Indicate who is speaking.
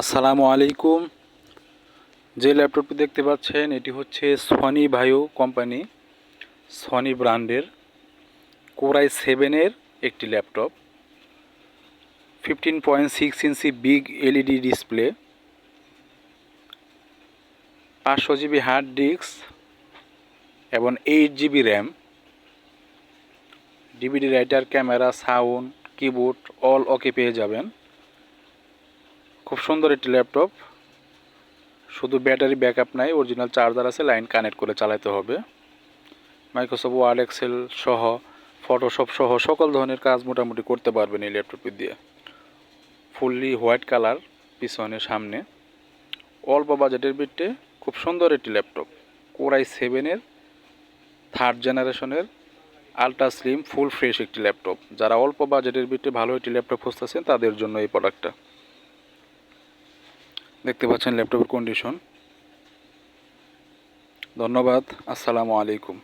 Speaker 1: আসসালামু আলাইকুম। যে ল্যাপটপটি দেখতে পাচ্ছেন, এটি হচ্ছে সনি ভাইও কোম্পানি সনি ব্র্যান্ডের কোরাই সেভেনের একটি laptop. Fifteen point six inch big LED display পাঁচশো জিবি হার্ড ডিস্ক এবং eight GB RAM DVD writer camera sound keyboard all okay পেয়ে যাবেন। খুব সুন্দর একটি ল্যাপটপ। শুধু ব্যাটারি ব্যাকআপ নাই অরিজিনাল চার্জার আছে লাইন কানেক্ট করে চালাতে হবে। মাইক্রোসফট ওয়ার্ড এক্সেল সহ ফটোশপ সহ সকল ধরনের কাজ মোটামুটি করতে পারবেন এই ল্যাপটপটি দিয়ে। ফুললি হোয়াইট কালার পিছনে, সামনে। অল্প বাজেটের বিটে খুব সুন্দর একটি ল্যাপটপ। কোরাই সেভেনের থার্ড জেনারেশনের আলট্রা স্লিম ফুল ফ্রেশ একটি ল্যাপটপ। যারা অল্প বাজেটের বিটে ভালো একটি ল্যাপটপ খুঁজতেছেন, তাদের জন্য এই প্রোডাক্টটা দেখতে পাচ্ছেন ল্যাপটপের কন্ডিশন ধন্যবাদ আসসালামু আলাইকুম।